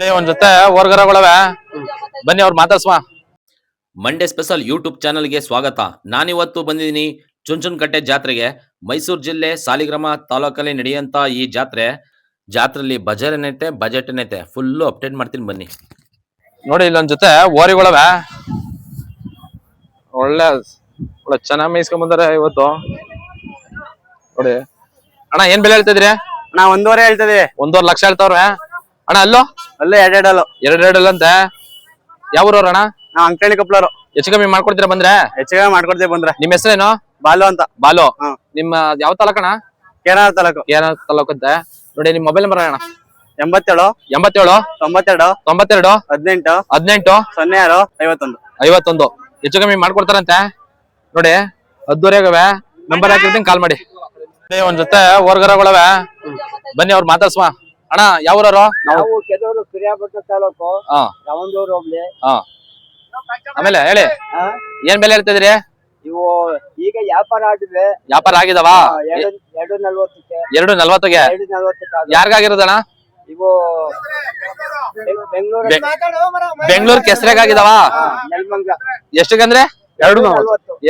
ಒಂದ್ ಜೊತೆ ಓರ್ಗರಗಳವೆ ಬನ್ನಿ ಅವ್ರು ಮಾತಾಡ್ಸ್ವಾ. ಮಂಡೇ ಸ್ಪೆಷಲ್ ಯೂಟ್ಯೂಬ್ ಚಾನಲ್ಗೆ ಸ್ವಾಗತ. ನಾನಿವತ್ತು ಬಂದಿದ್ದೀನಿ ಚುಂಚನಕಟ್ಟೆ ಜಾತ್ರೆಗೆ. ಮೈಸೂರು ಜಿಲ್ಲೆ ಸಾಲಿಗ್ರಾಮ ತಾಲೂಕಲ್ಲಿ ನಡೆಯುವಂತ ಈ ಜಾತ್ರೆ. ಜಾತ್ರೆಯಲ್ಲಿ ಬಜಾರ್ ಏನೈತೆ? ಬಜೆಟ್ ಏನೈತೆ? ಫುಲ್ಲು ಅಪ್ಡೇಟ್ ಮಾಡ್ತೀನಿ ಬನ್ನಿ. ನೋಡಿ ಇಲ್ಲೊಂದ್ ಜೊತೆ ಓರಿಗಳವೆ ಒಳ್ಳೆ ಒಳ್ಳೆ ಚೆನ್ನಾಗಿ ಮೇಯಿಸ್ಕೊಂಡ್ ಬಂದಾರೆ ಇವತ್ತು. ನೋಡಿ. ಅಣ್ಣ ಏನ್ ಬೆಲೆ ಹೇಳ್ತಿದ್ರಿ ನಾ ಒಂದೂವರೆ ಹೇಳ್ತಿದ್ವಿ ಒಂದೂವರೆ ಲಕ್ಷ ಹೇಳ್ತಾವ್ರೆ. ಅಣ್ಣ ಅಲ್ಲೋ? ಅಲ್ಲೇ ಎರಡೆರಡಲ್ಲು. ಎರಡ್ ಎರಡಲ್ಲ ಅಂತ ಯಾವ ಊರವ್ರು ಅಣ್ಣ? ನಾವು ಅಂಕಣಿ ಕಪ್ಲರು. ಹೆಚ್ಚು ಕಮ್ಮಿ ಮಾಡ್ಕೊಡ್ತೀರಾ ಬಂದ್ರೆ? ಹೆಚ್ಚಿಗೆ ಮಾಡ್ಕೊಡ್ತೀವಿ ಬಂದ್ರೆ. ನಿಮ್ ಹೆಸರೇನು? ಬಾಲು ಅಂತ. ಬಾಲು? ಹ್ಮ್. ನಿಮ್ಮ ಯಾವ ತಾಲೂಕಣ ಕೇರಳ ತಾಲೂಕು. ಏನ ತಾಲೂಕು ಅಂತ ನೋಡಿ ನಿಮ್ ಮೊಬೈಲ್ ನಂಬರ್ ಅಣ್ಣ. ಎಂಬತ್ತೇಳು. ಎಂಬತ್ತೇಳು? ತೊಂಬತ್ತೆರಡು. ತೊಂಬತ್ತೆರಡು? ಹದಿನೆಂಟು. ಹದಿನೆಂಟು? ಸೊನ್ನೆ ಆರು. ಐವತ್ತೊಂದು. ಐವತ್ತೊಂದು. ಹೆಚ್ಚು ಕಮ್ಮಿ ಮಾಡ್ಕೊಡ್ತಾರಂತೆ. ನೋಡಿ ಹದ್ದೂರಿಯಾಗವೆ ನಂಬರ್ ಹಾಕಿರ್ತೀನಿ ಕಾಲ್ ಮಾಡಿ. ಒಂದ್ ಜೊತೆ ಹೊರಗರಗಳವೆ ಬನ್ನಿ ಅವ್ರು ಮಾತಾಡ್ಸ್ಮ ಅಣ್ಣ ಯಾವ ಊರವ್ರು ನಾವು ಕೆದೂರು ಪಿರಿಯಾಪಟ್ಟ ತಾಲೂಕು ಹಾ ರಾಮಂದೂರು ಹೋಗ್ಲಿ. ಹಾ ಆಮೇಲೆ ಹೇಳಿ ಏನ್ ಬೆಲೆ ಹೇಳ್ತಿದ್ರಿ ಇವು ಈಗ ವ್ಯಾಪಾರ ಆಗಿದ್ರೆ ವ್ಯಾಪಾರ ಆಗಿದವಾ? ಎರಡು ಎರಡು ನಲ್ವತ್ತಕ್ಕೆ. ಎರಡು ನಲ್ವತ್ತಿಗೆ? ಎರಡು ನಲ್ವತ್ತಕ್ಕೆ ಯಾರಿಗಾಗಿರೋದಣ್ಣ? ಇವು ಬೆಂಗಳೂರು ಬೆಂಗಳೂರು ಕೆಸರೆಗಾಗಿದಾವ? ನೆಲಮಂಗ್ಲ. ಎಷ್ಟಕ್ಕಂದ್ರೆ? ಎರಡು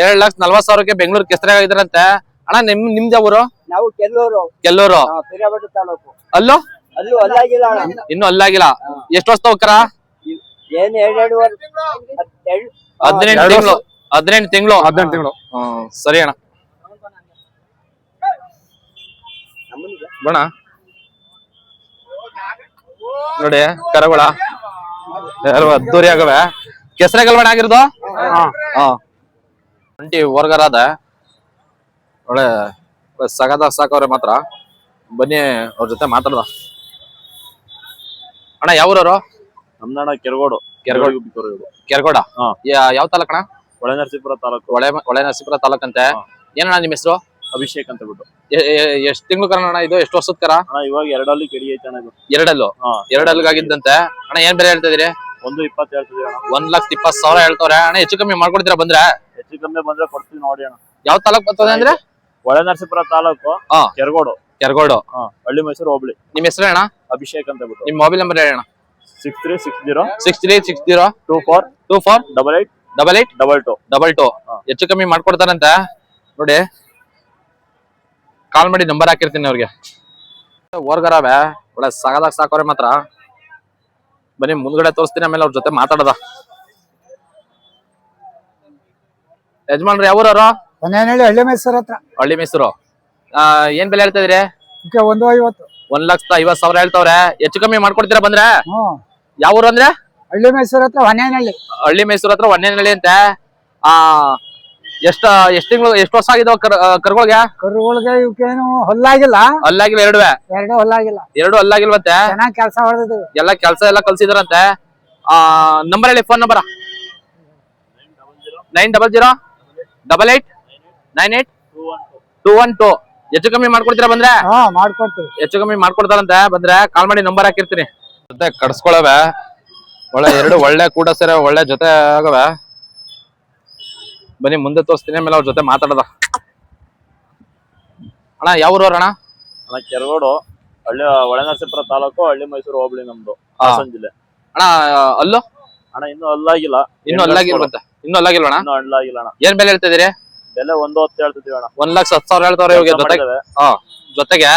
ಎರಡ್ ಲಕ್ಷ ನಲ್ವತ್ ಸಾವಿರಕ್ಕೆ ಬೆಂಗಳೂರು ಕೆಸರಾಗಿದ್ರಂತೆ ಅಣ್ಣ ನಿಮ್ ನಿಮ್ದ ಊರು ನಾವು ಕೆಲ್ಲೂರು. ಕೆಲ್ಲೂರು. ಪಿರಿಯಾಪಟ್ಟ ತಾಲೂಕು. ಅಲ್ಲೋ. ಇನ್ನು ಅಲ್ಲಾಗಿಲ್ಲ. ಎಷ್ಟು ವರ್ಷ ಹೋಗ್ತಾರ ಹದಿನೆಂಟು ತಿಂಗಳು. ಹದಿನೆಂಟು ತಿಂಗಳು? ಹದಿನೆಂಟು ತಿಂಗಳು. ಹ್ಮ್ ಸರಿ ಅಣ್ಣ. ಬಣ ನೋಡಿ ಕರಗಳ. ಅದ್ದೂರಿ ಆಗವೆ. ಕೆಸರೆಗಲ್ವಣ ಆಗಿರೋದು? ಹಾ. ಒಂಟಿ ಒಳ್ಳೆ ಒಳ್ಳೆ ಸಗದ ಸಾಕವ್ರೆ ಮಾತ್ರ. ಬನ್ನಿ ಅವ್ರ ಜೊತೆ ಮಾತಾಡ್ದ ಅಣ್ಣ ಯಾವ್ರವ್ರು? ನಮ್ದಣ್ಣ ಕೆರಗೋಡು. ಕೆರಗೋಡು. ಕೆರಗೋಡು ಕೆರಗೋಡ? ಯಾವ ತಾಲೂಕಣ ಹೊಳೆನರಸೀಪುರ ತಾಲೂಕು. ಹೊಳೆ ಒಳೆ ನರಸೀಪುರ ತಾಲೂಕಂತೆ. ಏನಣ್ಣ ನಿಮ್ಮ ಹೆಸರು? ಅಭಿಷೇಕ್ ಅಂತ ಬಿಟ್ಟು. ಎಷ್ಟ್ ತಿಂಗಳು ಕರ ಅಣ್ಣ ಇದು? ಎಷ್ಟು ವರ್ಷದ ಕರ? ಅಣ್ಣ ಇವಾಗ ಎರಡಲ್ಲಿ ಕೆಡಿ ಐತೆ ಅಣ್ಣ ಎರಡಲ್ಲು? ಎರಡಲ್ಲಿಗಾಗಿದ್ದಂತೆ. ಅಣ್ಣ ಏನ್ ಬೇರೆ ಹೇಳ್ತಾ ಇದೀರಿ ಒಂದು ಇಪ್ಪತ್ತು ಹೇಳ್ತಿದೀವಿ ಅಣ್ಣ. ಒಂದ್ ಲಕ್ಷ ಇಪ್ಪತ್ ಸಾವಿರ ಹೇಳ್ತವ್ರೆ. ಅಣ್ಣ ಹೆಚ್ಚು ಕಮ್ಮಿ ಮಾಡ್ಕೊಡ್ತೀರಾ ಬಂದ್ರೆ? ಹೆಚ್ಚು ಕಮ್ಮಿ ಬಂದ್ರೆ ಕೊಡ್ತೀವಿ ನೋಡಿ ಅಣ್ಣ. ಯಾವ ತಾಲೂಕ್ ಬರ್ತದೆ ಅಂದ್ರೆ? ಹೊಳೆನರಸೀಪುರ ತಾಲೂಕು. ಕೆರಗೋಡು. ಕೆರಗೋಡು. ಹಾ ಹಳ್ಳಿ ಮೈಸೂರು ಹೋಬಳಿ. ನಿಮ್ ಹೆಸರು ಅಣ್ಣ? ಅಭಿಷೇಕ್ ಅಂತ ಬಿಟ್ಟು. ನಿಮ್ mobile number ಹೇಳಣ್ಣ six three six zero six three six zero two four two four double eight double eight double two. Double two. ಹೆಚ್ಚು ಕಮ್ಮಿ ಮಾಡ್ಕೊಡ್ತಾರಂತೆ. ನೋಡಿ. ಕಾಲ್ ಮಾಡಿ ನಂಬರ್ ಹಾಕಿರ್ತೀನಿ ಅವ್ರಿಗೆ. ಓರ್ಗರವೆ ಒಳ್ಳೆ ಸಗದಾಗ ಸಾಕೋರೆ ಮಾತ್ರ. ಬನ್ನಿ ಮುಂದ್ಗಡೆ ತೋರಿಸ್ತೀನಿ ಆಮೇಲೆ ಅವ್ರ ಜೊತೆ ಮಾತಾಡದ. ಯಜಮಾನ್ರಿ ಯಾವೂರವ್ರು? ಹಳ್ಳಿ ಮೈಸೂರು ಹತ್ರ. ಹಳ್ಳಿ ಮೈಸೂರು ಏನ್ ಬೆಲೆ ಹೇಳ್ತಾ ಇದ್ರೆ? ಒಂದು ಐವತ್ತು. ಒಂದ್ ಲಕ್ಷದ ಐವತ್ ಸಾವಿರ ಹೇಳ್ತಾವ್ರೆ. ಹೆಚ್ಚು ಕಮ್ಮಿ ಮಾಡ್ಕೊಡ್ತೀರಾ ಬಂದ್ರೆ? ಹ್ಮ್ ಯಾವ ಊರು ಅಂದ್ರೆ? ಹಳ್ಳಿ ಮೈಸೂರ್ ಹತ್ರ ಹೊನ್ನೇನಹಳ್ಳಿ ಹಳ್ಳಿ ಮೈಸೂರ್ ಹತ್ರ ಹೊನ್ನೇನಹಳ್ಳಿ ಅಂತೆ. ಆ ಎಷ್ಟ ಎಷ್ಟ್ ತಿಂಗಳು ಎಷ್ಟು ವರ್ಷ ಆಗಿದಾವ ಕರ್ ಕರ್ಗಳಿಗೆ? ಕರುಗಳಿಗೆ ಇವಕ್ಕೇನು ಹೊಲ್ಲಾಗಿಲ್ಲ. ಅಲ್ಲಾಗಿಲ್ಲ ಎರಡುವೆ. ಎರಡು ಹೊಲ್ಲಾಗಿಲ್ಲ. ಎರಡು ಅಲ್ಲಾಗಿಲ್ವಂತೆ ಚೆನ್ನಾಗಿ ಕೆಲಸ ಹೊಡೆದಿದ್ದೀವಿ ಎಲ್ಲ ಕೆಲಸ ಎಲ್ಲ ಕಲ್ಸಿದಾರಂತೆ. ಆ ನಂಬರ್ ಹೇಳಿ phone number nine double zero double eight nine eight two one two ಹೆಚ್ಚು ಕಮ್ಮಿ ಮಾಡ್ಕೊಡ್ತೀರಾ ಬಂದ್ರೆ? ಹಾ ಮಾಡ್ಕೊಡ್ತೀವಿ. ಹೆಚ್ಚು ಕಮ್ಮಿ ಮಾಡ್ಕೊಡ್ತಾರಂತೆ ಬಂದ್ರೆ ಕಾಲ್ ಮಾಡಿ ನಂಬರ್ ಹಾಕಿರ್ತೀನಿ. ಜೊತೆ ಕಡ್ಸ್ಕೊಳವೆ ಒಳ್ಳೆ ಎರಡು ಒಳ್ಳೆ ಕೂಡ ಸೇರ ಒಳ್ಳೆ ಜೊತೆ ಆಗವೆ. ಬನ್ನಿ ಮುಂದೆ ತೋರಿಸ್ತೀನಿ ಆಮೇಲೆ ಅವ್ರ ಜೊತೆ ಮಾತಾಡದ. ಅಣ್ಣ ಯಾವ ಊರವ್ರು ಅಣ್ಣ? ಅಣ್ಣ ಕೆರಗೋಡು. ಹಳ್ಳಿ ಒಳನರಸೀಪುರ ತಾಲೂಕು ಹಳ್ಳಿ ಮೈಸೂರು ಹೋಬಳಿ ನಮ್ದು. ಹಾ. ಹಾಸನ ಜಿಲ್ಲೆ. ಅಣ್ಣ ಅಲ್ಲೋ? ಅಣ್ಣ ಇನ್ನು ಅಲ್ಲಾಗಿಲ್ಲ. ಇನ್ನು ಅಲ್ಲಾಗಿಲ್ಲ ಇನ್ನು ಅಣ್ಣ ಇನ್ನು ಅಲ್ಲಾಗಿಲ್ಲ ಅಣ್ಣ. ಏನ್ ಬೆಲೆ ಹೇಳ್ತಿದ್ದೀರಿ ಬೆಲೆ ಒಂದು ಹೊತ್ತು ಹೇಳ್ತಿದೀವಿ ಅಣ್ಣ. ಒಂದ್ ಲಕ್ಷ ಹತ್ತು ಸಾವಿರ ಹೇಳ್ತಾರೆ ಇವಾಗ ಜೊತೆಗೆ? ಹಾ ಜೊತೆಗೆ?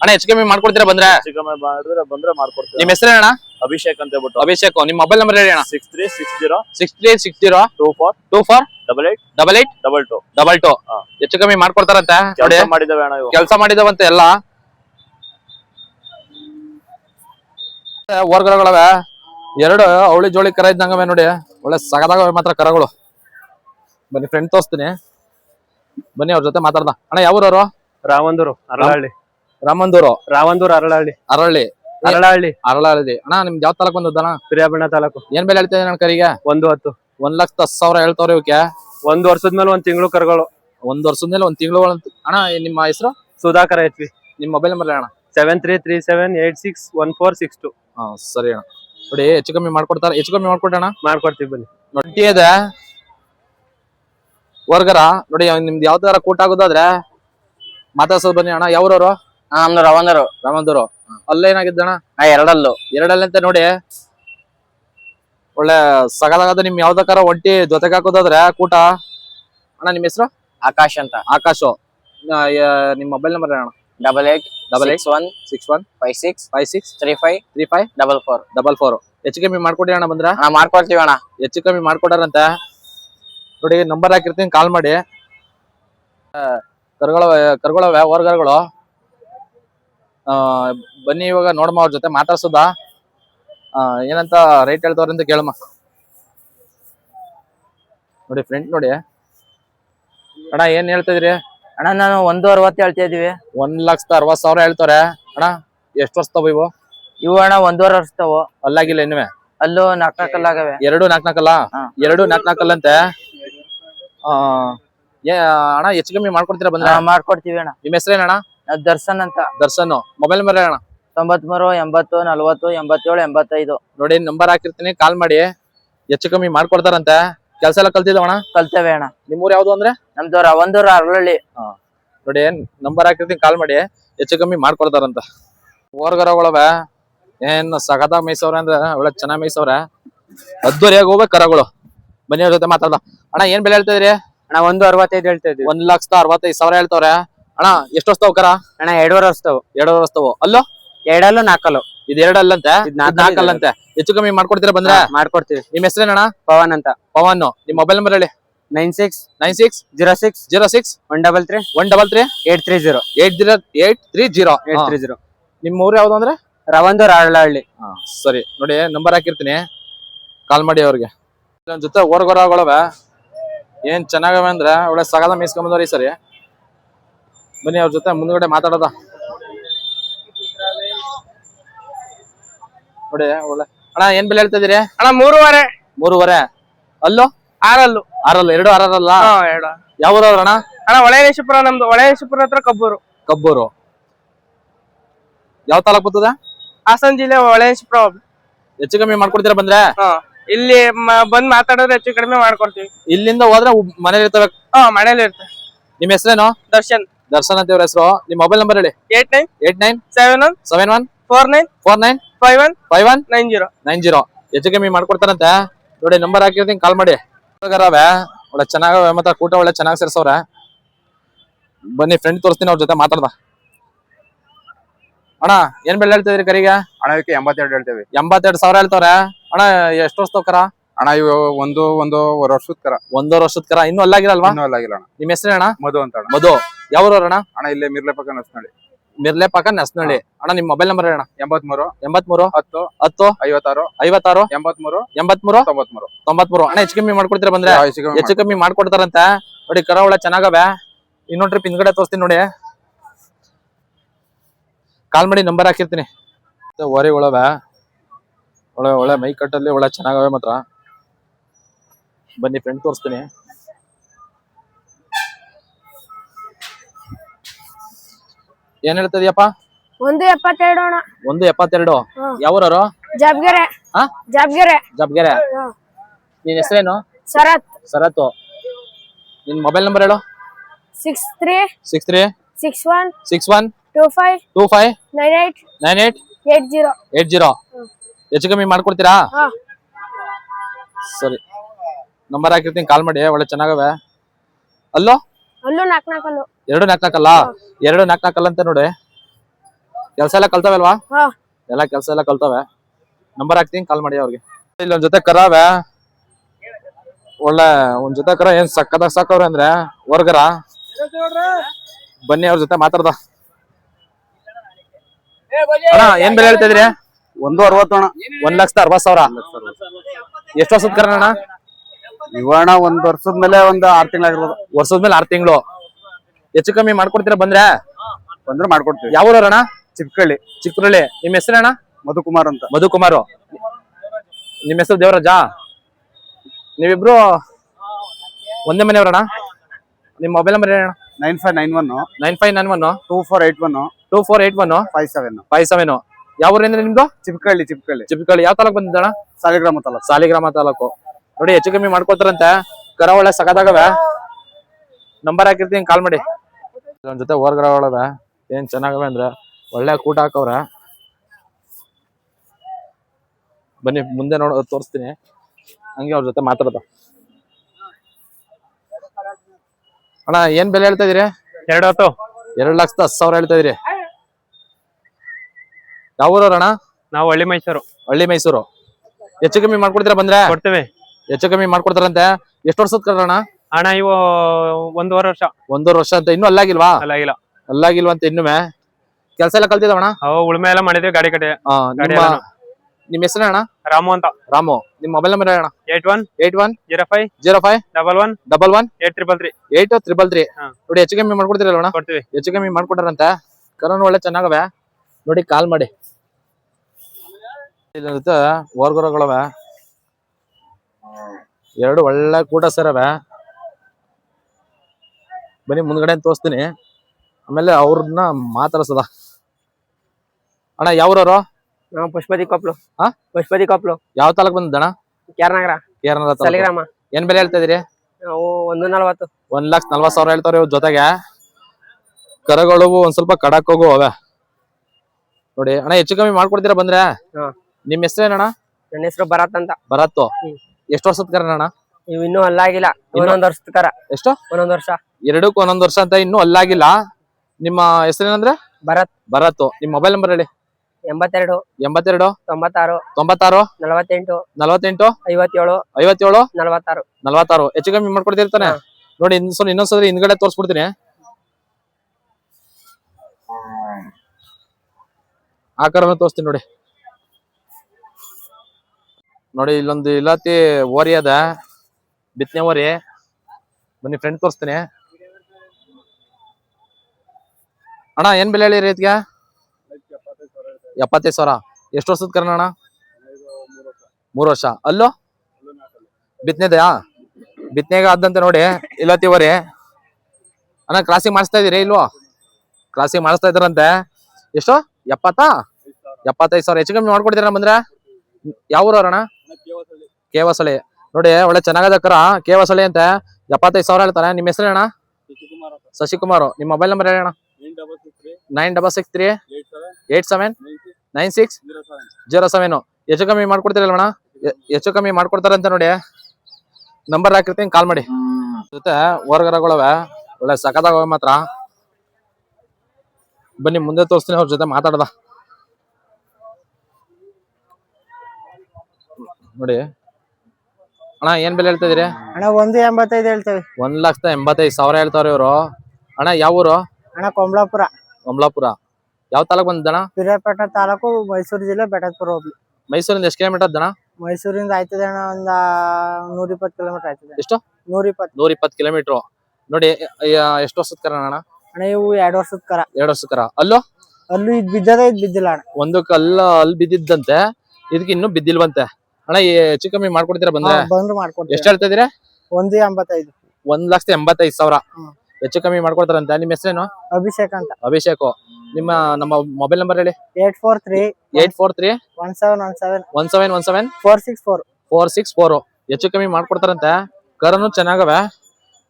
ಅಣ್ಣ ಹೆಚ್ಚು ಕಮ್ಮಿ ಮಾಡ್ಕೊಡ್ತೀರಾ ಬಂದ್ರೆ? ಹೆಚ್ಚು ಕಮ್ಮಿ ಮಾಡಿದ್ರೆ ಬಂದ್ರೆ ಮಾಡ್ಕೊಡ್ತೀವಿ ನಿಮ್ ಹೆಸರು ಅಣ್ಣ? ಅಭಿಷೇಕ್ ಅಂತ ಹೇಳ್ಬಿಟ್ಟು. ಅಭಿಷೇಕ್. ನಿಮ್ ಮೊಬೈಲ್ ನಂಬರ್ ಹೇಳಿ ಅಣ್ಣ. Six three six zero six three six zero two four two four double eight double eight double two double two. ಹೆಚ್ಚು ಕಮ್ಮಿ ಮಾಡ್ಕೊಡ್ತಾರಂತೆ? ಮಾಡಿದಾವೆ ಅಣ್ಣ ಕೆಲಸ ಮಾಡಿದವಂತೆ ಎಲ್ಲ. ವರ್ಗಗಳವೆ ಎರಡು ಅವಳಿ ಜೋಳಿ ಕರ ಇದ್ದಂಗವೆ ನೋಡಿ. ಒಳ್ಳೆ ಸಗದಾಗವೆ ಮಾತ್ರ ಕರಗಳು. ಬನ್ನಿ ಫ್ರೆಂಡ್ ತೋರಿಸ್ತೀನಿ. ಬನ್ನಿ ಅವ್ರ ಜೊತೆ ಮಾತಾಡ್ದ. ಅಣ್ಣ ಯಾವೂರವರು ರಾಮಂದೂರು ಅರಳಹಳ್ಳಿ. ರಾಮಂದೂರು. ರಾಮಂದೂರು ಅರಳಹಳ್ಳಿ. ಅರಳ್ಳಿ ಅರಳಹಳ್ಳಿ. ಅರಳಹಳ್ಳಿ. ಅಣ್ಣ ನಿಮ್ದು ಯಾವ ತಾಲೂಕ್ ಬಂದದ್ದಣ್ಣ ಪಿರಿಯಾಬಣ್ಣ ತಾಲೂಕು. ಏನ್ ಬೆಲೆ ಹೇಳ್ತಾ ನನ್ನ ಕರಿಗೆ? ಒಂದು ಹತ್ತು. ಒಂದ್ ಲಕ್ಷ ಹತ್ತು ಸಾವಿರ ಹೇಳ್ತಾವ್ರೆ ಇವಕ್ಕೆ. ಒಂದ್ ವರ್ಷದ ಮೇಲೆ ಒಂದ್ ತಿಂಗಳು ಕರ್ಗಳು. ಒಂದ್ ವರ್ಷದ ಮೇಲೆ ಒಂದ್ ತಿಂಗಳು ಅಣ್ಣ ನಿಮ್ಮ ಹೆಸರು? ಸುಧಾಕರ್ ಎಚ್ ಪಿ ನಿಮ್ ಮೊಬೈಲ್ ನಂಬರ್ ಅಣ್ಣ seven three three seven eight six one four six two. ಹಾ ಸರಿ ಅಣ್ಣ. ನೋಡಿ ಹೆಚ್ಚು ಕಮ್ಮಿ ಮಾಡ್ಕೊಡ್ತಾರೆ ಹೆಚ್ಚು ಕಮ್ಮಿ ಮಾಡ್ಕೊಟ್ಟಣ ಮಾಡ್ಕೊಡ್ತೀವಿ ಬನ್ನಿ. ನೊಟ್ಟಿ ಇದೆ. ವರ್ಗರ ನೋಡಿ ನಿಮ್ದು ಯಾವ ತರ ಕೂಟ ಆಗೋದಾದ್ರೆ ಮಾತಾಡ್ಸೋದು ಬನ್ನಿ ಅಣ್ಣ. ಯಾವ್ರವ್ರು? ನಮ್ದು ರವಂದರು ರವಂದರು ಅಲ್ಲೇನಾಗಿದ್ದಣ್ಣ ನಾ ಎರಡಲ್ಲು. ಅಂತ ನೋಡಿ. ಒಳ್ಳೆ ಸಗಲಾಗದ ನಿಮ್ ಯಾವ್ದಕ್ಕಾರ ಒಂಟಿ ಜೊತೆಗೆ ಹಾಕೋದಾದ್ರೆ ಕೂಟ ಅಣ್ಣ ನಿಮ್ ಹೆಸರು? ಆಕಾಶ್ ಅಂತ. ಆಕಾಶು. ನಿಮ್ ಮೊಬೈಲ್ ನಂಬರ್ ಅಣ್ಣ double eight double eight one six one five six five six three five three five double four. Double four. ಹೆಚ್ಚು ಕಮ್ಮಿ ಮಾಡ್ಕೊಡಿ ಅಣ್ಣ ಬಂದ್ರೆ. ಮಾಡ್ಕೊಡ್ತೀವಿ ಅಣ್ಣ. ಹೆಚ್ಚು ಕಮ್ಮಿ ಮಾಡ್ಕೊಡಾರಂತೆ. ನೋಡಿ ನಂಬರ್ ಹಾಕಿರ್ತೀನಿ ಕಾಲ್ ಮಾಡಿ. ಆ, ಕರ್ಗೊಳವ ಹೊರಗರ್ಗಳು ಬನ್ನಿ ಇವಾಗ ನೋಡಮ್ಮ ಅವ್ರ ಜೊತೆ ಮಾತಾಡ್ಸೋದಾ? ಏನಂತ ರೈಟ್ ಹೇಳ್ತವ್ರೆ ಅಂತ ಕೇಳಮ್ಮ. ನೋಡಿ ಫ್ರೆಂಡ್ ನೋಡಿ. ಅಣ್ಣ ಏನ್ ಹೇಳ್ತಾ ಇದ್ರಿ? ಅಣ್ಣ ನಾನು ಒಂದು ಅರವತ್ತು ಹೇಳ್ತಾ ಇದೀವಿ ಒಂದ್ ಲಕ್ಷದ ಅರವತ್ ಸಾವಿರ ಹೇಳ್ತಾರೆ ಅಣ್ಣ ಎಷ್ಟು ವರ್ಷ ತಗೋ ಇವು? ಇವು ಅಣ್ಣ ಒಂದೂವರೆ ತಗೋ ಅಲ್ಲಾಗಿಲ್ಲ ಇನ್ನುವೆ ಅಲ್ಲೂ ನಾಲ್ಕು ನಾಲ್ಕಲ್ಲಾಗವೆ ಎರಡು ನಾಲ್ಕು ನಾಲ್ಕಲ್ಲ. ಎರಡು ನಾಲ್ಕು ನಾಲ್ಕಲ್ಲಂತೆ ಏ ಅಣ್ಣ ಹೆಚ್ಚು ಕಮ್ಮಿ ಮಾಡ್ಕೊಡ್ತೀರಾ ಬಂದ್ರೆ? ಅಣ್ಣ ಮಾಡ್ಕೊಡ್ತೀವಿ ಅಣ್ಣ. ನಿಮ್ಮ ಹೆಸರೇನಣ್ಣ ಅಣ್ಣ? ದರ್ಶನ್ ಅಂತ. ದರ್ಶನ್. ಮೊಬೈಲ್ ನಂಬರ್ ಅಣ್ಣ ತೊಂಬತ್ಮೂರು ಎಂಬತ್ತು ನಲ್ವತ್ತು ಎಂಬತ್ತೇಳು ಎಂಬತ್ತೈದು. ನೋಡಿ ನಂಬರ್ ಹಾಕಿರ್ತೀನಿ ಕಾಲ್ ಮಾಡಿ. ಹೆಚ್ಚು ಕಮ್ಮಿ ಮಾಡ್ಕೊಡ್ತಾರಂತೆ. ಕೆಲಸ ಎಲ್ಲ ಕಲ್ತಿದವಣ ಕಲ್ತೇವೆ ಅಣ್ಣ. ನಿಮ್ಮೂರು ಯಾವ್ದು ಅಂದ್ರೆ? ನಮ್ದು ಒಂದೂರ ಅರಳಳ್ಳಿ. ನೋಡಿ ನಂಬರ್ ಹಾಕಿರ್ತೀನಿ ಕಾಲ್ ಮಾಡಿ. ಹೆಚ್ಚು ಕಮ್ಮಿ ಮಾಡ್ಕೊಡ್ತಾರಂತ. ಓರ್ಗರಗಳವೆ ಏನ್ ಸಗದ ಮೇಯ್ಸವ್ರೆ ಅಂದ್ರೆ ಒಳ್ಳೆ ಚೆನ್ನಾಗ್ ಮೇಯ್ಸವ್ರೆ ಅದ್ದೂರಿಯಾಗಿ ಹೋಗ್ಬೇಕು ಕರಗಳು. ಬನ್ನಿ ಅವ್ರ ಜೊತೆ ಮಾತಾಡ್ದ. ಅಣ್ಣ ಏನ್ ಬೆಲೆ ಹೇಳ್ತಾ ಇದ್ರಿ? ಅಣ್ಣ ಒಂದು ಅರವತ್ತೈದು ಹೇಳ್ತಾ ಇದ್ವಿ. ಒಂದ್ ಲಕ್ಷದ ಅರವತ್ತೈದು ಸಾವಿರ ಹೇಳ್ತಾವ್ರೆ. ಅಣ್ಣ ಎಷ್ಟು ವರ್ಷದವ್ ಕರ ಅಣ್ಣ ಎರಡೂವರೆ ವರ್ಷದವು ಎರಡು ವರ್ಷದವು ಅಲ್ಲೋ? ಎರಡಲ್ಲೂ ನಾಲ್ಕಲ್ಲು ಇದು ಎರಡಲ್ಲಂತೆ? ನಾಲ್ಕಲ್ಲಂತೆ ಹೆಚ್ಚು ಕಮ್ಮಿ ಮಾಡ್ಕೊಡ್ತೀರಾ ಬಂದ್ರೆ? ಮಾಡ್ಕೊಡ್ತೀವಿ. ನಿಮ್ ಹೆಸರೇನಣ್ಣ ಪವನ್ ಅಂತ. ಪವನ್. ನಿಮ್ ಮೊಬೈಲ್ ನಂಬರ್ ಹೇಳಿ. Nine six nine six zero six zero six one double three one double three eight three zero. Eight zero eight three zero. Eight three zero. ನಿಮ್ ಊರು ಯಾವ್ದು ಅಂದ್ರೆ? ರವಂದೂರ್ ಅರಳಹಳ್ಳಿ ಸರಿ. ನೋಡಿ ನಂಬರ್ ಹಾಕಿರ್ತೀನಿ. ಕಾಲ್ ಮಾಡಿ ಅವ್ರಿಗೆ. ನನ್ ಜೊತೆ ಓರ್ಗೊರಗಳವೆ ಏನ್ ಚೆನ್ನಾಗವೆ ಅಂದ್ರೆ ಒಳ್ಳೆ ಸಗದ ಮೇಯಿಸ್ಕೊಂಬಂದವ್ರಿ ಈ ಸರಿ. ಬನ್ನಿ ಅವ್ರ ಜೊತೆ ಮುಂದ್ಗಡೆ ಮಾತಾಡೋದ. ನೋಡಿ ಒಳ್ಳೆ ಅಣ್ಣ ಏನ್ ಬೆಲೆ ಹೇಳ್ತಾ ಇದೀರಿ ಅಣ್ಣ ಮೂರುವರೆ. ಮೂರುವರೆ. ಅಲ್ಲೋ? ಆರಲ್ಲು. ಆರಲ್ಲ ಎರಡು ಆರಲ್ಲ ಹಾ ಎರಡು. ಯಾವ ಊರವ್ರು ಅಣ್ಣ? ಅಣ್ಣ ಒಳೇಶ್ವರ ನಮ್ದು ಒಳೇಶ್ವರ ಹತ್ರ ಕಬ್ಬೂರು. ಕಬ್ಬೂರು. ಯಾವ ತಾಲೂಕ್ ಬರ್ತದ? ಹಾಸನ ಜಿಲ್ಲೆ ಒಳೇಶ್ವರ ಹೆಚ್ಚು ಕಮ್ಮಿ ಮಾಡ್ಕೊಡ್ತೀರಾ ಬಂದ್ರೆ? ಹಾ. ಇಲ್ಲಿ ಮ- ಬಂದ್ ಮಾತಾಡೋದ್ರೆ ಹೆಚ್ಚು ಕಡಿಮೆ ಮಾಡ್ಕೊಡ್ತೀವಿ. ಇಲ್ಲಿಂದ ಹೋದ್ರೆ ಮನೇಲಿ ಇರ್ತವೆ? ಹಾ ಮನೇಲಿ ಇರ್ತೇವೆ ನಿಮ್ ಹೆಸರೇನು? ದರ್ಶನ್. ದರ್ಶನ್ ಅಂತ ಇವ್ರ ಹೆಸರು. ನಿಮ್ ಮೊಬೈಲ್ ನಂಬರ್ ಹೇಳಿ. Eight nine eight nine seven one seven one four nine four nine five one five one nine zero. Nine zero. ಹೆಚ್ಚು ಕಮ್ಮಿ ಮಾಡ್ಕೊಡ್ತಾರಂತೆ. ನೋಡಿ ನಂಬರ್ ಹಾಕಿರ್ತೀನಿ ಕಾಲ್ ಮಾಡಿ. ಹುಡುಗರವೆ ಒಳ್ಳೆ ಚೆನ್ನಾಗವೆ ಮತ್ತೆ ಕೂಟ ಒಳ್ಳೆ ಚೆನ್ನಾಗಿ ಸೇರ್ಸವ್ರೆ. ಬನ್ನಿ ಫ್ರೆಂಡ್ ತೋರಿಸ್ತೀನಿ ಅವ್ರ ಜೊತೆ ಮಾತಾಡ್ದ. ಅಣ್ಣ ಏನ್ ಬೆಲೆ ಹೇಳ್ತಿದ್ರಿ ಕರಿಗೆ? ಅಣ್ಣ ಇದಕ್ಕೆ ಎಂಬತ್ತೆರಡು ಹೇಳ್ತೇವೆ. ಎಂಬತ್ತೆರಡು ಸಾವಿರ ಹೇಳ್ತವ್ರೆ. ಅಣ್ಣ ಎಷ್ಟು ವರ್ಷದ ಕರ? ಹಣ ಇವು ಒಂದು ಒಂದು ವರ್ಷದ ಕರ. ಒಂದೂವರೆ ವರ್ಷದ ಕರ. ಇನ್ನೂ ಅಲ್ಲಾಗಿರಲ್ವಾ? ಇನ್ನೂ ಅಲ್ಲಾಗಿಲ್ಲ ಅಣ್ಣ. ನಿಮ್ಮ ನಿಮ್ ಅಣ್ಣ? ಮಧು ಅಂತ ಅಣ್ಣ. ಮಧು. ಅಣ್ಣ? ಅಣ್ಣ ಇಲ್ಲೇ ಮಿರ್ಲೆ ಪಕ್ಕ ನಸ್ನಳ್ಳಿ. ಮಿರ್ಲೆ ಪಕ್ಕ ನಸ್ನಳ್ಳಿ ಅಣ್ಣ ನಿಮ್ಮ ಮೊಬೈಲ್ ನಂಬರ್ ಅಣ್ಣ ಎಂಬತ್ಮೂರು ಎಂಬತ್ಮೂರು ಹತ್ತು ಹತ್ತು ಐವತ್ತಾರು ಐವತ್ತಾರು ಎಂಬತ್ಮೂರು ಎಂಬತ್ಮೂರು ತೊಂಬತ್ಮೂರು. ತೊಂಬತ್ಮೂರು. ಅಣ್ಣ ಹೆಚ್ಚು ಕಮ್ಮಿ ಮಾಡ್ಕೊಡ್ತೀರಾ ಬಂದ್ರೆ? ಹೆಚ್ಚು ಕಮ್ಮಿ ಮಾಡ್ಕೊಡ್ತಾರಂತೆ. ನೋಡಿ ಕರ ಒಳ್ಳೆ ಚೆನ್ನಾಗವೆ. ಇನ್ನೊಂದ್ ಟ್ರಿಪ್ ಹಿಂದ್ಗಡೆ ತೋರಿಸ್ತೀನಿ ನೋಡಿ. ಕಾಲ್ ಮಾಡಿ ನಂಬರ್ ಹಾಕಿರ್ತೀನಿ. ಓರಿ ಒಳವೆ ಒಳ್ಳೆ ಒಳ್ಳೆ ಮೈ ಕಟ್ಟಲ್ಲಿ ಒಳ್ಳೆ ಚೆನ್ನಾಗವೆ ಮಾತ್ರ. ಬನ್ನಿ ಫ್ರೆಂಡ್ ತೋರಿಸ್ತೀನಿ. ಏನ್ ಹೇಳ್ತದ್ಯಪ್ಪ? ಒಂದು ಎಪ್ಪತ್ತೆರಡು ಅಣ್ಣ. ಒಂದು ಎಪ್ಪತ್ತೆರಡು? ಹ್ಮ್. ಜಬ್ಗೆರೆ ಜಬ್ಗೆರೆ. ಹಾ? ಜಾಬ್ಗೆರೆ. ಜಬ್ಗೆರೆ. ನಿನ್ ಹೆಸರೇನು? ಶರತ್ ಶರತ್ ನಿನ್ ಮೊಬೈಲ್ ನಂಬರ್ ಹೇಳು. Six three. Six three. Six one. Six one. Two five. Two five. Nine eight. Nine eight. Eight zero. Eight zero. ಹೆಚ್ಚು ಕಮ್ಮಿ ಮಾಡ್ಕೊಡ್ತೀರಾ? ಹಾ. ಸರಿ. ನಂಬರ್ ಹಾಕಿರ್ತೀನಿ ಕಾಲ್ ಮಾಡಿ ಒಳ್ಳೆ ಚೆನ್ನಾಗವೆ. ಅಲ್ಲೋ? ಅಲ್ಲೂ ನಾಲ್ಕು ನಾಲ್ಕಲ್ಲು ಎರಡು ನಾಕ್ ನಾಲ್ಕಲ್ಲ ಎರಡು ನಾಕ್ ನಾಲ್ಕಲ್ಲ ಅಂತ ನೋಡಿ. ಕೆಲಸ ಎಲ್ಲ ಕಲ್ತಾವಲ್ವಾ? ಹಾ. ಎಲ್ಲ ಕೆಲಸ ಎಲ್ಲ ಕಲ್ತವೆ. ನಂಬರ್ ಹಾಕ್ತೀನಿ ಕಾಲ್ ಮಾಡಿ ಅವ್ರಿಗೆ. ಇಲ್ಲಿ ಒಂದ್ ಜೊತೆ ಕರಾವೆ ಒಳ್ಳೆ ಒಂದ್ ಜೊತೆ ಕರ ಏನ್ ಸಕ್ಕದಾಗ ಸಾಕವ್ರೆ ಅಂದ್ರೆ? ಹೊರ್ಗರ? ಬನ್ನಿ ಅವ್ರ ಜೊತೆ ಮಾತಾಡ್ದ. ಅಣ್ಣ ಏನ್ ಬೆಲೆ ಹೇಳ್ತಾ ಇದ್ರಿ ಒಂದು ಅರವತ್ತು ಅಣ್ಣ ಒಂದ್ ಲಕ್ಷದ ಅರವತ್ ಸಾವಿರ. ಎಷ್ಟು ವರ್ಷದ ಕರ್ಣ ಅಣ್ಣ? ಇವಣ್ಣ ಒಂದ್ ವರ್ಷದ ಮೇಲೆ ಒಂದು ಆರು ತಿಂಗಳಾಗಿರ್ಬೋದು. ವರ್ಷದ ಮೇಲೆ ಆರ್ ತಿಂಗಳು. ಹೆಚ್ಚು ಕಮ್ಮಿ ಮಾಡ್ಕೊಡ್ತೀರಾ ಬಂದ್ರೆ? ಬಂದ್ರೆ ಮಾಡ್ಕೊಡ್ತೀವಿ. ಯಾವ ಊರಣ್ಣ ಚಿಕ್ಕಳ್ಳಿ. ಚಿಕ್ಕಳ್ಳಿ ನಿಮ್ ಹೆಸರಣ್ಣ ಮಧುಕುಮಾರ್ ಅಂತ. ಮಧುಕುಮಾರ್. ನಿಮ್ ಹೆಸರು ದೇವರಾಜ? ನೀವಿಬ್ರು ಒಂದೇ ಮನೆಯವ್ರಣ್ಣ? ನಿಮ್ ಮೊಬೈಲ್ ನಂಬರ್ ಏನಣ್ಣ? Nine five nine one. Nine five nine one. Two four eight one. Two four eight one. Five seven. Five seven. ಯಾವ ಊರಿಂದ ನಿಮ್ದು? ಚಿಪ್ಕಳ್ಳಿ ಚಿಪ್ಕಳ್ಳಿ. ಚಿಪ್ಕಳ್ಳಿ. ಯಾವ ತಾಲೂಕು ಬಂದಿದ್ದಣ ಸಾಲಿಗ್ರಾಮ ತಾಲೂಕು. ಸಾಲಿಗ್ರಾಮ ತಾಲೂಕು. ನೋಡಿ ಹೆಚ್ಚು ಕಮ್ಮಿ ಮಾಡ್ಕೊತಾರಂತೆ ಕರ ಒಳ್ಳೆ ಸಗದಾಗವೆ. ನಂಬರ್ ಹಾಕಿರ್ತೀನಿ ಕಾಲ್ ಮಾಡಿ. ಒಂದ್ ಜೊತೆ ಹೊರಗಡೆ ಒಳವೆ ಏನ್ ಚೆನ್ನಾಗವೆ ಅಂದ್ರೆ ಒಳ್ಳೆ ಕೂಟ ಹಾಕವ್ರ. ಬನ್ನಿ ಮುಂದೆ ನೋಡ ತೋರಿಸ್ತೀನಿ. ಹಂಗೆ ಅವ್ರ ಜೊತೆ ಮಾತಾಡದ. ಅಣ್ಣ ಏನ್ ಬೆಲೆ ಹೇಳ್ತಾ ಇದೀರಿ? ಎರಡು ಹತ್ತು. ಎರಡು ಲಕ್ಷದ ಹತ್ತು ಸಾವಿರ ಹೇಳ್ತಾ ಇದೀರಿ. ಯಾವ ಊರವ್ರು ಅಣ್ಣ? ನಾವು ಹಳ್ಳಿ ಮೈಸೂರು. ಹಳ್ಳಿ ಮೈಸೂರು. ಹೆಚ್ಚು ಕಮ್ಮಿ ಮಾಡ್ಕೊಡ್ತೀರಾ ಬಂದ್ರೆ? ಕೊಡ್ತೇವೆ. ಹೆಚ್ಚು ಕಮ್ಮಿ ಮಾಡ್ಕೊಡ್ತಾರಂತೆ. ಎಷ್ಟು ವರ್ಷದ ಕರ್ರಣ್ಣ ಅಣ್ಣ? ಇವು ಒಂದೂವರೆ ವರ್ಷ. ಒಂದೂವರೆ ವರ್ಷ ಅಂತ. ಇನ್ನು ಅಲ್ಲಾಗಿಲ್ವಾ? ಅಲ್ಲಾಗಿಲ್ಲ. ಅಲ್ಲಾಗಿಲ್ವಾ ಅಂತ ಇನ್ನುಮೆ ಕೆಲಸ ಎಲ್ಲ ಕಲ್ತಿದವಣ ಅವು ಉಳುಮೆ ಎಲ್ಲ ಮಾಡಿದ್ವಿ ಗಾಡಿ ಕಟ್ಟೆ. ಗಾಡಿ ನಿಮ್ಮ ಹೆಸರು ಅಣ್ಣ? ರಾಮು ಅಂತ. ರಾಮು. ನಿಮ್ಮ ಮೊಬೈಲ್ ನಂಬರ್ ಅಣ್ಣ. Eight one eight one zero five zero five double one double one eight triple three. Eight triple three. ನೋಡಿ ಹೆಚ್ಚು ಕಮ್ಮಿ ಮಾಡ್ಕೊಡ್ತೀರಲ್ಲ ಕೊಡ್ತೀವಿ. ಹೆಚ್ಚು ಕಮ್ಮಿ ಮಾಡ್ಕೊಡ್ರಂತೆ ಕರೋನ ಒಳ್ಳೆ ಚೆನ್ನಾಗವೆ. ನೋಡಿ ಕಾಲ್ ಮಾಡಿ. ಇಲ್ಲಿರುತ್ತೆ ಓರ್ಗೊರಗಳವೆ ಎರಡು ಒಳ್ಳೆ ಕೂಟ ಸೇರವೆ ಬನ್ನಿ ಮುಂದ್ಗಡೆ ತೋರಿಸ್ತೀನಿ. ಆಮೇಲೆ ಅವ್ರನ್ನ ಮಾತಾಡ್ಸದ. ಅಣ್ಣ ಯಾವ್ರವ್ರು? ನಾವು ಪುಷ್ಪತಿ ಕೊಪ್ಲು. ಹಾ? ಪುಷ್ಪತಿ ಕೊಪ್ಲು. ಯಾವ ತಾಲೂಕ್ ಬಂದಣ್ಣ ಕ್ಯಾರ್ನಗರ ತಾಲೂಕು. ಸಾಲಿಗ್ರಾಮ. ಏನ್ ಬೆಲೆ ಹೇಳ್ತಾ ಇದೀರಿ? ನಾವು ಒಂದು ನಲವತ್ತು. ಒಂದ್ ಲಕ್ಷ ನಲ್ವತ್ ಸಾವಿರ ಹೇಳ್ತಾರೆ ಇವ್ರ ಜೊತೆಗೆ. ಕರಗಳು ಒಂದ್ ಸ್ವಲ್ಪ ಕಡಕ್ ಹೋಗು ಅವೆ ನೋಡಿ ಅಣ್ಣ ಹೆಚ್ಚು ಕಮ್ಮಿ ಮಾಡ್ಕೊಡ್ತೀರಾ ಬಂದ್ರೆ? ಹಾ. ನಿಮ್ ಹೆಸರೇನಣ್ಣ ನನ್ನ ಹೆಸರು ಭರತ್ ಅಂತ. ಭರತ್. ಎಷ್ಟು ವರ್ಷದ ಕರ ನೀವು ಇನ್ನೂ ಅಲ್ಲಾಗಿಲ್ಲ. ಒಂದೊಂದ್ ವರ್ಷದ ಕರ. ಎಷ್ಟು? ಒಂದೊಂದ್ ವರ್ಷ. ಎರಡಕ್ಕೂ ಒಂದೊಂದ್ ವರ್ಷ ಅಂತ ಇನ್ನೂ ಅಲ್ಲಾಗಿಲ್ಲ. ನಿಮ್ಮ ಹೆಸರೇನಂದ್ರೆ ಭರತ್. ಭರತ್ ನಿಮ್ ಮೊಬೈಲ್ ನಂಬರ್ ಹೇಳಿ. ಎಂಬತ್ತೆರಡು. ಎಂಬತ್ತೆರಡು? ತೊಂಬತ್ತಾರು. ತೊಂಬತ್ತಾರು? ನಲವತ್ತೆಂಟು. ನಲವತ್ತೆಂಟು? ಐವತ್ತೇಳು. ಐವತ್ತೇಳು? ನಲವತ್ತಾರು. ನಲವತ್ತಾರು. ಹೆಚ್ಚು ಕಮ್ಮಿ ಮಾಡ್ಕೊಡ್ತಿರ್ತಾನೆ. ನೋಡಿ ಇನ್ನೊಂದ್ಸಲ ಇನ್ನೊಂದ್ಸಲ ಹಿಂದ್ಗಡೆ ತೋರಿಸ್ಬಿಡ್ತೀನಿ. ಆಕಾರವನ್ನು ತೋರಿಸ್ತೀನಿ ನೋಡಿ. ನೋಡಿ, ಇಲ್ಲೊಂದು ಇಲಾತಿ ಓರಿ ಅದ. ಬಿತ್ತನೆ ಓರಿ. ಬನ್ನಿ ಫ್ರೆಂಡ್ ತೋರಿಸ್ತೀನಿ. ಅಣ್ಣ, ಏನ್ ಬೆಲೆ ಹೇಳಿ ರೈತ್ಗೆ ಎಪ್ಪತ್ತೈದು ಸಾವಿರ. ಎಷ್ಟು ವರ್ಷದ ಕರ್ನ ಅಣ್ಣ? ಮೂರು ವರ್ಷ. ಅಲ್ಲೋ? ಬಿತ್ತನೆದಯಾ? ಬಿತ್ತನೆಗ ಆದಂತೆ ನೋಡಿ ಇಲಾತಿ ಓರಿ. ಅಣ್ಣ ಕ್ರಾಸಿಂಗ್ ಮಾಡಿಸ್ತಾ ಇದೀರಿ ಇಲ್ವೋ? ಕ್ರಾಸಿಂಗ್ ಮಾಡಿಸ್ತಾ ಇದ್ರಂತೆ. ಎಷ್ಟು? ಎಪ್ಪತ್ತಾ? ಎಪ್ಪತ್ತೈದು ಸಾವಿರ. ಹೆಚ್ಚು ಕಮ್ಮಿ ಮಾಡ್ಕೊಡ್ತೀರ ಬಂದ್ರೆ? ಯಾವ ಊರವ್ರಣ್ಣ ಕೇವಸಳಿ ನೋಡಿ ಒಳ್ಳೆ ಚೆನ್ನಾಗದ ಕರ ಕೇವಸಳಿ ಅಂತ. ಎಪ್ಪತ್ತೈದು ಸಾವಿರ ಹೇಳ್ತಾರೆ ನಿಮ್ಮ ಹೆಸರು ಅಣ್ಣ ಶಶಿಕುಮಾರ್ ನಿಮ್ಮ mobile number ಹೇಳಣ್ಣ? Nine double six three. Eight seven. Nine six. Zero seven. ಹೆಚ್ಚು ಕಮ್ಮಿ ಮಾಡ್ಕೊಡ್ತೀರಲ್ವಣ್ಣ? ಮೇಡಮ್ ಹೆಚ್ಚು ಕಮ್ಮಿ ಮಾಡ್ಕೊಡ್ತಾರಂತ ನೋಡಿ. ನಂಬರ್ ಹಾಕಿರ್ತೀನಿ ಕಾಲ್ ಮಾಡಿ. ಜೊತೆ ಹೊರಗರಗಳವೆ ಒಳ್ಳೆ ಸಖತ್ತಾಗವೆ ಮಾತ್ರ. ಬನ್ನಿ ಮುಂದೆ ತೋರಿಸ್ತೀನಿ ಅವ್ರ ಜೊತೆ ಮಾತಾಡ್ದ. ನೋಡಿ. ಅಣ್ಣ ಏನ್ ಬೆಲೆ ಹೇಳ್ತಿದ್ರಿ ಇದೀರಿ ಅಣ್ಣ ಒಂದು ಎಂಬತ್ತೈದು ಹೇಳ್ತೇವೆ. ಒಂದ್ ಲಕ್ಷದ ಎಂಬತ್ತೈದು ಸಾವಿರ ಹೇಳ್ತಾವ್ರಿ ಇವರು. ಅಣ್ಣ ಯಾವ ಊರು? ಅಣ್ಣ ಕೊಮ್ಲಾಪುರ. ಕೊಂಬಳಾಪುರ ಯಾವ ತಾಲೂಕ್ ಬಂದಣ್ಣ ಪಿರಿಯಾಪಟ್ಟಣ ತಾಲೂಕು ಮೈಸೂರು ಜಿಲ್ಲೆ ಬೆಟ್ಟದಪುರ ಹೋಗ್ಲಿ. ಮೈಸೂರಿಂದ ಎಷ್ಟು ಕಿಲೋಮೀಟರ್ ಅದಣ್ಣ ಮೈಸೂರಿಂದ ಆಯ್ತದೆ ಅಣ್ಣ ಒಂದ ನೂರ ಇಪ್ಪತ್ತು ಕಿಲೋಮೀಟರ್ ಆಯ್ತದೆ. ಎಷ್ಟು? ನೂರ ಇಪ್ಪತ್ತು ನೂರ ಇಪ್ಪತ್ತು ಕಿಲೋಮೀಟರ್ ನೋಡಿ ಎಷ್ಟು ವರ್ಷದ ಕರ ಅಣ್ಣ? ಅಣ್ಣ ಇವು ಎರಡು ವರ್ಷದ ಕರ. ಎರಡು ವರ್ಷದ ಕರ. ಅಲ್ಲೋ? ಅಲ್ಲೂ ಇದ್ ಬಿದ್ದದ ಇದ್ ಬಿದ್ದಿಲ್ಲ ಅಣ್ಣ. ಒಂದು ಕಲ್ಲ ಅಲ್ಲಿ ಬಿದ್ದಿದ್ದಂತೆ. ಇದಕ್ಕೆ ಇನ್ನೂ ಬಿದ್ದಿಲ್ವಂತೆ. ಅಣ್ಣ ಹೆಚ್ಚು ಕಮ್ಮಿ ಮಾಡ್ಕೊಡ್ತೀರಾ ಬಂದ್ರೆ? ಬಂದ್ರು ಮಾಡ್ಕೊಡ್ತೀವಿ. ಎಷ್ಟು ಹೇಳ್ತಾ ಇದೀರಾ ಒಂದು ಎಂಬತ್ತೈದು. ಒಂದ್ ಲಕ್ಷದ ಎಂಬತ್ತೈದು ಸಾವಿರ. ಹೆಚ್ಚು ಕಮ್ಮಿ ಮಾಡ್ಕೊಡ್ತಾರಂತೆ. ನಿಮ್ಮ ಹೆಸರೇನು? ಅಭಿಷೇಕ್ ಅಂತ. ಅಭಿಷೇಕ್. ನಿಮ್ಮ ನಮ್ಮ ಮೊಬೈಲ್ ನಂಬರ್ ಹೇಳಿ. Eight four three eight four three one seven one seven one seven one seven four six four. Four six four. ಹೆಚ್ಚು ಕಮ್ಮಿ ಮಾಡ್ಕೊಡ್ತಾರಂತೆ. ಕರನು ಚೆನ್ನಾಗವೆ.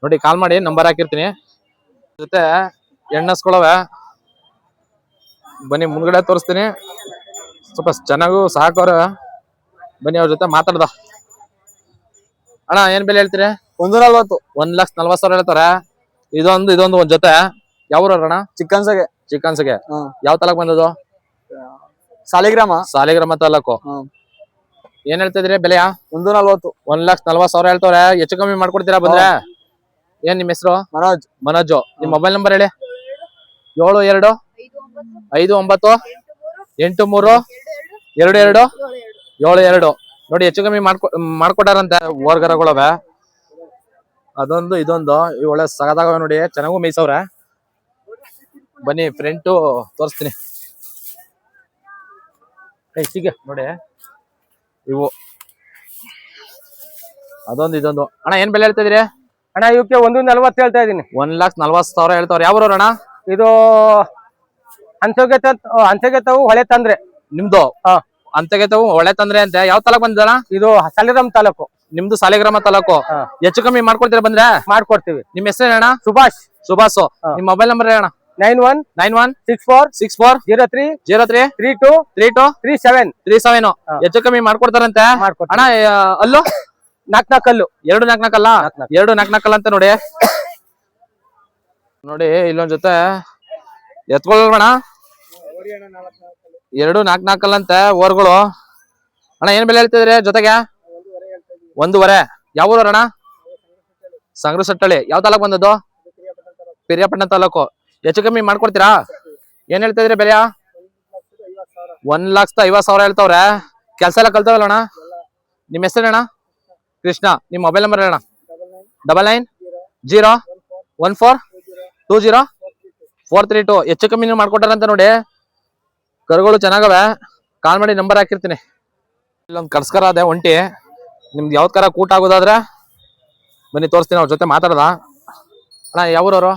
ನೋಡಿ ಕಾಲ್ ಮಾಡಿ ನಂಬರ್ ಹಾಕಿರ್ತೀನಿ. ಜೊತೆ ಎಣ್ಣಸ್ಕೊಳವೆ. ಬನ್ನಿ ಮುಂದ್ಗಡೆ ತೋರಿಸ್ತೀನಿ. ಸ್ವಲ್ಪ ಚೆನ್ನಾಗೂ ಸಾಕೋರ ಬನ್ನಿ ಅವ್ರ ಜೊತೆ ಮಾತಾಡ್ದ. ಅಣ್ಣ ಏನ್ ಬೆಲೆ ಹೇಳ್ತೀರಿ? ಒಂದು ನಲ್ವತ್ತು ಒಂದ್ ಲಕ್ಷ ನಲ್ವತ್ ಸಾವಿರ ಹೇಳ್ತಾರೆ. ಇದೊಂದು ಇದೊಂದು ಒಂದ್ ಜೊತೆ. ಯಾವ ಅಣ್ಣ? ಚಿಕ್ಕನ್ಸಗೆ ಚಿಕ್ಕನ್ಸ್ಗೆ ಸಗೆ. ಯಾವ ತಾಲೂಕ್ ಬಂದದು? ಸಾಲಿಗ್ರಾಮ. ಸಾಲಿಗ್ರಾಮ ತಾಲೂಕು. ಏನ್ ಏನ್ ಹೇಳ್ತಿದ್ರಿ ಬೆಲೆಯ? ಒಂದು ನಲ್ವತ್ತು ಒಂದ್ ಲಕ್ಷ ನಲ್ವತ್ ಸಾವಿರ ಹೇಳ್ತಾರೆ ಹೆಚ್ಚು ಕಮ್ಮಿ ಮಾಡ್ಕೊಡ್ತೀರಾ ಬಂದ್ರೆ? ಏನ್ ನಿಮ್ ಹೆಸರು? ಮನೋಜ್. ಮನೋಜು. ನಿಮ್ ಮೊಬೈಲ್ ನಂಬರ್ ಹೇಳಿ. ಏಳು ಎರಡು ಐದು ಒಂಬತ್ತು ಎಂಟು ಮೂರು ಎರಡು ಎರಡು. ಏಳು ಎರಡು. ನೋಡಿ ಹೆಚ್ಚು ಕಮ್ಮಿ ಮಾಡ್ಕೊ ಮಾಡ್ಕೊಟ್ಟಾರಂತೆ ಓರ್ಗರಗಳವೆ ಅದೊಂದು ಇದೊಂದು. ಈ ಒಳ್ಳೆ ಸಗದಾಗವೆ ನೋಡಿ ಚೆನ್ನಾಗೂ ಮೇಯ್ಸವ್ರೆ. ಬನ್ನಿ ಫ್ರೆಂಟು ತೋರಿಸ್ತೀನಿ. ಕೈಸಿಗೆ ನೋಡಿ. ಇವು. ಅದೊಂದು ಇದೊಂದು. ಅಣ್ಣ ಏನ್ ಬೆಲೆ ಹೇಳ್ತಾ ಇದ್ರಿ? ಅಣ್ಣ ಇವಕ್ಕೆ ಒಂದು ನಲ್ವತ್ತು ಹೇಳ್ತಾ ಇದೀನಿ. ಒಂದ್ ಲಕ್ಷ ನಲ್ವತ್ ಸಾವಿರ ಹೇಳ್ತಾವ್ರ. ಯಾವ ಅಣ್ಣ? ಇದು ಹಂಸಗೆ ಹಂಸಗೆ ತಾವು ಹೊಳೆ ತಂದ್ರೆ. ನಿಮ್ದು. ಅಂತಗೆತವು ಒಳ್ಳೆ ತಂದ್ರೆ ಅಂತ. ಯಾವ ತಾಲೂಕ್ ಬಂದಿದಣ ಇದು ಸಾಲಿಗ್ರಾಮ ತಾಲೂಕು. ನಿಮ್ದು ಸಾಲಿಗ್ರಾಮ ತಾಲೂಕು. ಹೆಚ್ಚು ಕಮ್ಮಿ ಮಾಡ್ಕೊಡ್ತೀರಾ ಬಂದ್ರೆ? ಮಾಡ್ಕೊಡ್ತೀವಿ. ನಿಮ್ ಹೆಸರು ಅಣ್ಣ ಸುಭಾಷ್ ಸುಭಾಷ್. ನಿಮ್ ಮೊಬೈಲ್ ನಂಬರ್ ಅಣ್ಣ nine one nine one six four six four zero three zero three three two three two three seven. Three seven. ಹೆಚ್ಚು ಕಮ್ಮಿ ಮಾಡ್ಕೊಡ್ತಾರಂತೆ. ಅಣ್ಣ ಅಲ್ಲೂ? ಕಲ್ಲು ಎರಡು ನಾಕ್ ನಾಲ್ಕಲ್ಲ ನಾಲ್ಕ್ ನಾಲ್ಕು. ಎರಡು ನಾಕ್ ನಾಲ್ಕಲ್ಲ ಅಂತ ನೋಡಿ. ನೋಡಿ ಇಲ್ಲೊಂದ್ ಜೊತೆ ಎತ್ಕೊಳ್ಬೇಡ ಎರಡು ನಾಲ್ಕು ನಾಲ್ಕಲ್ಲ ಅಂತ ಓರ್ಗಳು. ಅಣ್ಣ, ಏನ್ ಬೆಲೆ ಹೇಳ್ತಿದ್ರೆ ಜೊತೆಗೆ? ಒಂದೂವರೆ. ಯಾವ ಊರ ಅಣ್ಣ? ಸಂಗ್ರ ಸಟ್ಟಳ್ಳಿ. ಯಾವ ತಾಲೂಕು ಬಂದದ್ದು? ಪಿರಿಯಾಪಟ್ಟಣ ತಾಲೂಕು. ಹೆಚ್ಚು ಕಮ್ಮಿ ಮಾಡ್ಕೊಡ್ತೀರಾ? ಏನ್ ಹೇಳ್ತಿದ್ರೆ ಬೆಲೆಯ ಒಂದ್ ಲಕ್ಷದ ಐವತ್ ಸಾವಿರ ಹೇಳ್ತಾವ್ರೆ. ಕೆಲ್ಸ ಎಲ್ಲ ಕಲ್ತಾವಲ್ಲ ಅಣ್ಣ? ನಿಮ್ ಹೆಸರು ಅಣ್ಣ? ಕೃಷ್ಣ. ನಿಮ್ ಮೊಬೈಲ್ ನಂಬರ್ ಅಣ್ಣ double nine zero one four two zero four three two ಹೆಚ್ಚು ಕಮ್ಮಿ ನೀವು ಮಾಡ್ಕೊಟ್ಟಾರಂತ ನೋಡಿ. ಕರುಗಳು ಚೆನ್ನಾಗವೆ. ಕಾಲ್ ಮಾಡಿ ನಂಬರ್ ಹಾಕಿರ್ತೀನಿ. ಇಲ್ಲೊಂದು ಕರ್ಸ್ಕರ ಅದೇ ಒಂಟಿ. ನಿಮ್ದು ಯಾವ್ದು ಕರ ಕೂಟ ಆಗೋದಾದ್ರೆ ಬನ್ನಿ ತೋರಿಸ್ತೀನಿ ಅವ್ರ ಜೊತೆ ಮಾತಾಡದ. ಅಣ್ಣ ಯಾವೂರವರು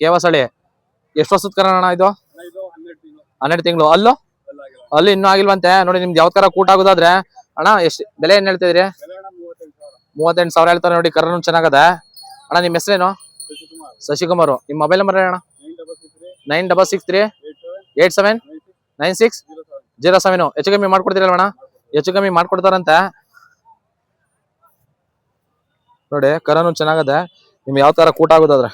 ಕೇವಸಳ್ಳಿ. ಎಷ್ಟು ವರ್ಷದ ಕರ ಅಣ್ಣ ಇದು? ಹನ್ನೆರಡು ತಿಂಗಳು. ಅಲ್ಲೂ? ಅಲ್ಲಿ ಇನ್ನೂ ಆಗಿಲ್ವಂತೆ. ನೋಡಿ, ನಿಮ್ದು ಯಾವ್ದು ಕರ ಕೂಟ ಆಗೋದಾದ್ರೆ ಅಣ್ಣ, ಎಷ್ಟು ಬೆಲೆ ಏನ್ ಹೇಳ್ತಿದ್ರಿ? ಮೂವತ್ತೆಂಟು ಸಾವಿರ ಹೇಳ್ತಾರೆ ನೋಡಿ, ಕರನು ಚೆನ್ನಾಗದೆ. ಅಣ್ಣ ನಿಮ್ಮ ಹೆಸರೇನು? ಶಶಿಕುಮಾರ್. ನಿಮ್ಮ ಮೊಬೈಲ್ ನಂಬರ್ ಅಣ್ಣ. Nine double six three. Eight seven? Nine six? Zero seven. ಹೆಚ್ಚು ಕಮ್ಮಿ ಮಾಡ್ಕೊಡ್ತೀರಲ್ವ ಅಣ್ಣ? ಹೆಚ್ಚು ಕಮ್ಮಿ ಮಾಡ್ಕೊಡ್ತಾರಂತೆ. ನೋಡಿ, ಕರನು ಚೆನ್ನಾಗದೆ. ನಿಮ್ಗೆ ಯಾವ ತರ ಕೂಟ ಆಗೋದಾದ್ರೆ